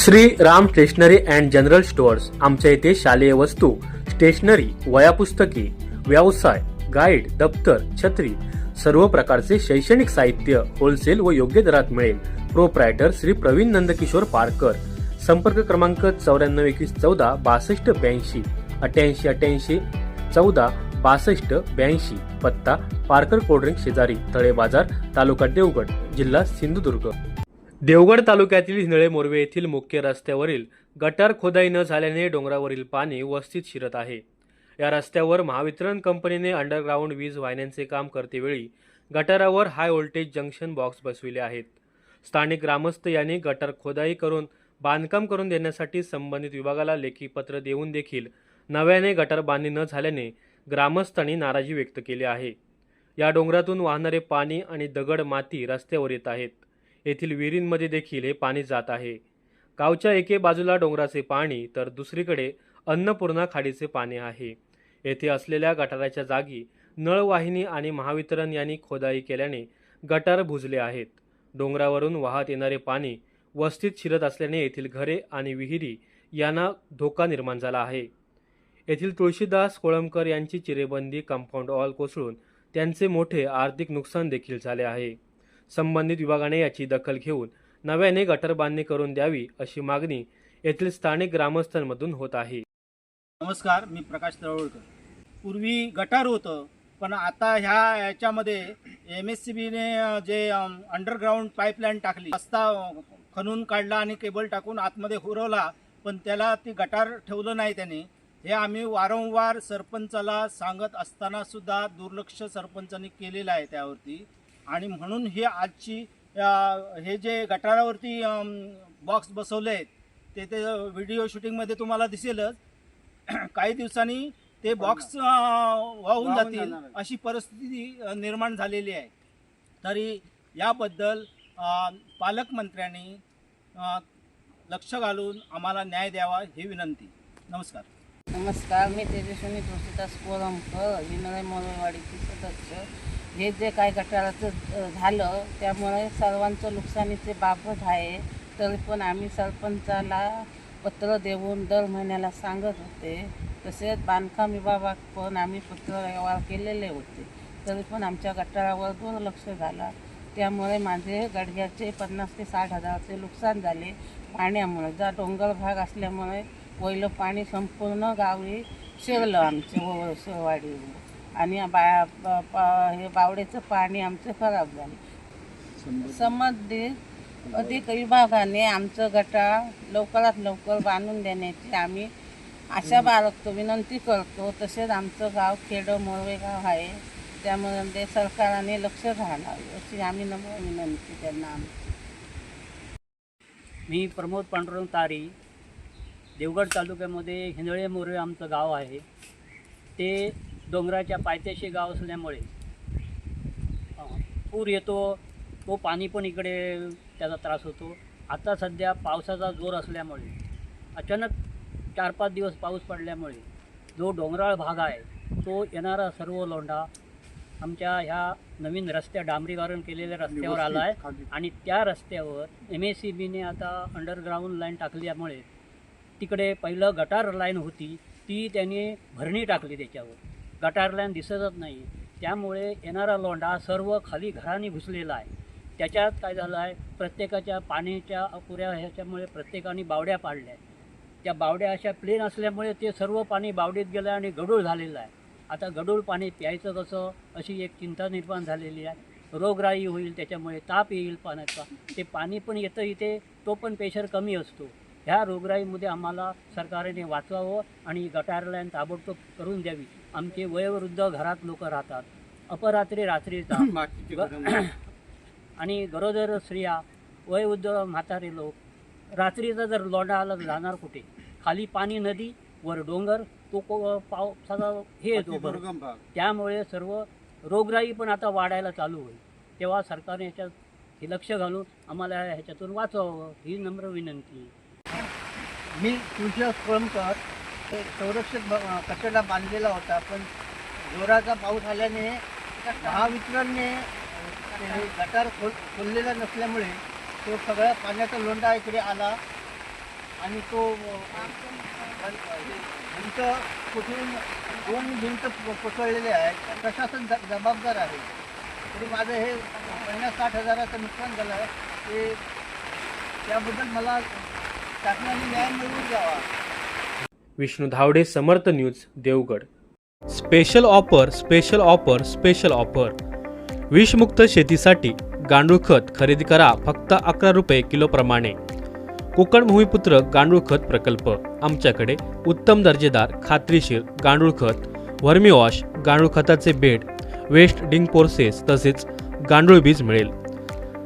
Shri Ram stationery and general stores आमच्या इथे शालेय वस्तू स्टेशनरी वयापुस्तके व्यवसाय गाईड दप्तर छत्री सर्व प्रकारचे शैक्षणिक साहित्य होलसेल व योग्य दरात मिळेल. प्रोप्रायटर श्री प्रवीण नंदकिशोर पारकर. संपर्क क्रमांक चौऱ्याण्णव एकवीस चौदा बासष्ट ब्याऐंशी अठ्याऐंशी अठ्याऐंशी चौदा बासष्ट ब्याऐंशी. पत्ता पारकर कोल्ड्रिंक शेजारी तळे बाजार तालुका देवगड जिल्हा सिंधुदुर्ग. देवगड तालुक्यातील हिंदळे मोरवे येथील मुख्य रस्त्यावरील गटार खोदाई न झाल्याने डोंगरावरील पाणी वस्तीत शिरत आहे. या रस्त्यावर महावितरण कंपनीने अंडरग्राऊंड वीज वाहिन्यांचे काम करतेवेळी गटारावर हाय व्होल्टेज जंक्शन बॉक्स बसविले आहेत. स्थानिक ग्रामस्थ यांनी गटार खोदाई करून बांधकाम करून देण्यासाठी संबंधित विभागाला लेखी पत्र देऊन देखील नव्याने गटार बांधणी न झाल्याने ग्रामस्थांनी नाराजी व्यक्त केली आहे. या डोंगरातून वाहणारे पाणी आणि दगड माती रस्त्यावर येत आहेत. येथील विहिरींमध्ये देखील हे पाणी जात आहे. गावच्या एके बाजूला डोंगराचे पाणी तर दुसरीकडे अन्नपूर्णा खाडीचे पाणी आहे. येथे असलेल्या गटाराच्या जागी नळवाहिनी आणि महावितरण यांनी खोदाई केल्याने गटार भुजले आहेत. डोंगरावरून वाहत येणारे पाणी वस्तीत शिरत असल्याने येथील घरे आणि विहिरी यांना धोका निर्माण झाला आहे. येथील तुळशीदास कोळंबकर यांची चिरेबंदी कंपाऊंड ऑल कोसळून त्यांचे मोठे आर्थिक नुकसान देखील झाले आहे. संबंधित विभागाने याची दखल घेऊन नव्याने गटर बांधणी करून द्यावी अशी मागणी येथील स्थानिक ग्रामस्थांमधून होत आहे. नमस्कार मी प्रकाश तळवळकर. पूर्वी गटार होतं पण आता ह्या याच्यामध्ये एम एस सी बीने जे अंडरग्राऊंड पाईपलाईन टाकली रस्ता खणून काढला आणि केबल टाकून आतमध्ये हुरवला पण त्याला ती गटार ठेवलं नाही त्याने. हे आम्ही वारंवार सरपंचाला सांगत असताना सुद्धा दुर्लक्ष सरपंचांनी केलेलं आहे त्यावरती. आणि म्हणून हे आजची हे जे गटारावरती बॉक्स बसवले आहेत ते ते व्हिडिओ शूटिंगमध्ये तुम्हाला दिसेलच. काही दिवसांनी ते बॉक्स वाहून जातील. अशी परिस्थिती निर्माण झालेली आहे. तरी याबद्दल पालकमंत्र्यांनी लक्ष घालून आम्हाला न्याय द्यावा ही विनंती. नमस्कार. नमस्कार मी तेजस्विनी तुळशीदास कोरमकर विनय मोरवाडीची सदस्य. हे जे काय गटाराचं झालं त्यामुळे सर्वांचं नुकसानीचे बाबत आहे. तरी पण आम्ही सरपंचाला पत्र देऊन दर महिन्याला सांगत होते. तसेच बांधकाम विभागात पण आम्ही पत्र व्यवहार केलेले होते. तरी पण आमच्या गटारावर दुर्लक्ष झाला. त्यामुळे माझे गडग्याचे पन्नास ते साठ हजाराचे नुकसान झाले. पाण्यामुळे जा डोंगर भाग असल्यामुळे पहिलं पाणी संपूर्ण गावी शिरलं आमच्या शिरवाडीवर आणि बा प- हे बावड्याचं पाणी आमचं खराब झालं. संबंधित अधिक विभागाने आमचं गटार लवकरात लवकर बांधून देण्याची आम्ही आशा बाळगतो विनंती करतो. तसेच आमचं गाव खेडं मोरवे गाव आहे. त्यामुळे ते सरकारने लक्ष घालावे अशी आम्ही नम्र विनंती त्यांना आमची. मी प्रमोद पांडुरंग तारी देवगड तालुक्यामध्ये हिंदळे मोरे आमचं गाव आहे. ते डोंगराच्या पायथ्याशी गाव असल्यामुळे. पूर येतो तो पाणी पण इकडे त्याचा त्रास होतो. आता सध्या पावसाचा जोर असल्यामुळे अचानक चार पाच दिवस पाऊस पडल्यामुळे जो डोंगराळ भाग आहे तो येणारा सर्व लोंढा आमच्या ह्या नवीन रस्त्या डांबरीकरण केलेल्या रस्त्यावर आला आहे आणि त्या रस्त्यावर एम एस सी बीने आता अंडरग्राऊंड लाईन टाकल्यामुळे तिकडे पहिलं गटार लाईन होती ती त्यांनी भरणी टाकली त्याच्यावर. गटार लाईन दिसतच नाही त्यामुळे येणारा लोंढा सर्व खाली घराने घुसलेला आहे. त्याच्यात काय झालं आहे? प्रत्येकाच्या पाण्याच्या अपुऱ्या ह्याच्यामुळे प्रत्येकाने बावड्या पाडल्या त्या बावड्या अशा प्लेन असल्यामुळे ते सर्व पाणी बावडीत गेलं आणि गडूळ झालेलं आहे. आता गडूळ पाणी प्यायचं कसं? अशी एक चिंता निर्माण झालेली आहे. रोगराई होईल त्याच्यामुळे ताप येईल पाण्याचा. ते पाणी पण येतं इथे तो पण प्रेशर कमी असतो. ह्या रोगराईमध्ये आम्हाला सरकारने वाचवावं आणि गटारलाईन ताबडतोब करून द्यावी. आमचे वयोवृद्ध घरात लोक राहतात. अपरात्री रात्रीचा. आणि गरोदर स्त्रिया वयोवृद्ध म्हातारे लोक रात्रीचा जर लोंढा आला जाणार कुठे? खाली पाणी नदी वर डोंगर तो को पावसाचा हे येतो त्यामुळे सर्व रोगराई पण आता वाढायला चालू होईल. तेव्हा सरकारने ह्याच्यात हे लक्ष घालून आम्हाला ह्याच्यातून वाचवावं. ही नम्र विनंती. मी तुळशीदास कोळंबकर ते संरक्षक ब- कचरा बांधलेला होता पण जोराचा पाऊस आल्याने महावितरणने गटार खोल खोललेला नसल्यामुळे तो सगळ्या पाण्याचा लोंढा इकडे आला आणि तो भिंत कुठून दोन भिंत कोसळलेले आहेत. प्रशासन ज- जबाबदार आहे. तरी माझं हे पन्नास साठ हजाराचं नुकसान झालं आहे. ते त्याबद्दल मला शासनाने न्याय मिळवून द्यावा. Vishnu Dhawade Samarth news Devgad. Special offer special offer special offer. विषमुक्त शेतीसाठी गांडूळ खत खरेदी करा फक्त अकरा रुपये किलोप्रमाणे कोकण भूमिपुत्र गांडूळ खत प्रकल्प. आमच्याकडे उत्तम दर्जेदार खात्रीशीर गांडूळ खत व्हर्मी वॉश गांडूळ खताचे बेड वेस्ट डिंग पोर्सेस तसेच गांडूळ बीज मिळेल.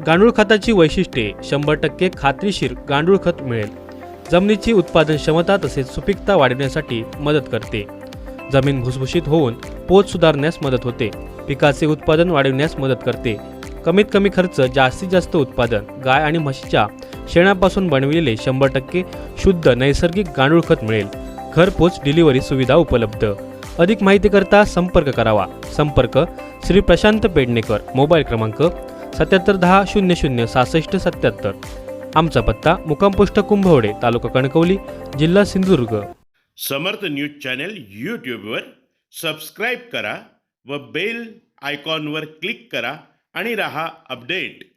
गांडूळ खताची वैशिष्ट्ये शंभर टक्के खात्रीशीर गांडूळ खत मिळेल. जमिनीची उत्पादन क्षमता तसेच सुपीकता वाढवण्यासाठी मदत करते. जमीन भुसभुशीत होऊन पोत सुधारण्यास मदत होते. पिकाचे उत्पादन वाढविण्यास मदत करते. कमीत कमी खर्च जास्तीत जास्त उत्पादन गाय आणि म्हशीच्या शेणापासून बनविलेले शंभर टक्के शुद्ध नैसर्गिक गांडूळ खत मिळेल. घरपोच डिलिव्हरी सुविधा उपलब्ध. अधिक माहितीकरता संपर्क करावा. संपर्क श्री प्रशांत पेडणेकर मोबाईल क्रमांक सत्याहत्तर दहा शून्य शून्य सहासष्ट सत्याहत्तर. आमचा पत्ता मुकामपुष्ट कुंभवडे तालुका कणकवली जिल्हा सिंधुदुर्ग. समर्थ न्यूज चॅनल यूट्यूबवर सबस्क्राईब करा व बेल आयकॉनवर क्लिक करा आणि रहा अपडेट.